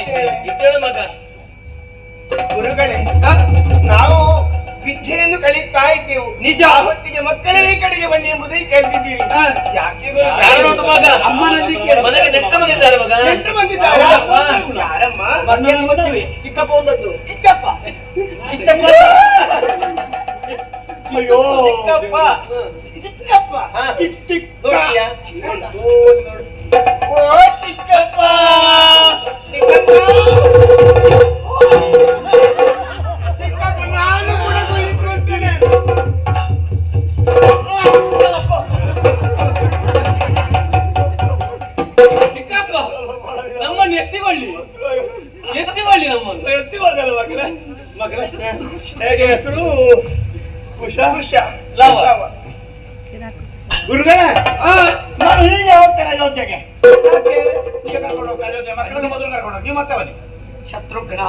ಇದ್ದೇಳು ಮಗ. ಗುರುಗಳೇ ನಾವು ವಿದ್ಯೆಯನ್ನು ಕಲಿತಾ ಇದ್ದೆವು. ನಿಜ. ಹೊತ್ತಿಗೆ ಮಕ್ಕಳಲ್ಲಿ ಕಡೆಗೆ ಬನ್ನಿ ಎಂಬುದೇ ಕೇಳ್ತಿದ್ದೀರಿ. ಯಾಕೆ ಅಮ್ಮನಲ್ಲಿ ಮನೆಗೆ ನೆಟ್ಟ ಬಂದಿದ್ದಾರೆ ಮಗ. ಬಂದಿದ್ದಾರೆ ಚಿಕ್ಕಪ್ಪ ಅಯ್ಯೋ. ಚಿಕ್ಕಪ್ಪ. ಚಿಕ್ಕಪ್ಪ. ಚಿಕ್ಕ ಎತ್ತಿಕೊಳ್ಳಿ. ಎತ್ತಿಕೊಳ್ಳಿ ನಮ್ಮನ್ನು. ಎತ್ತಿಕೊಳ್ಳಲ್ಲ ಮಗಳ ಮಗಳ ಹೇಗೆ ಹೆಸರು? ಕುಶ ಕುಶ ಲವ. ಗುರುಗಳ ನಾನು ಹೀಗೆ ಹೋಗ್ತೇನೆ ಅಯೋಧ್ಯೆಗೆ. ಕರ್ಕೊಂಡು ಹೋಗ್ತಾ ಅಯೋಧ್ಯೆ ಮಕ್ಕಳನ್ನು ಮೊದಲು ಕರ್ಕೊಂಡು ಹೋಗಿ ಮತ್ತೆ ಬನ್ನಿ. ಶತ್ರುಘ್ನ.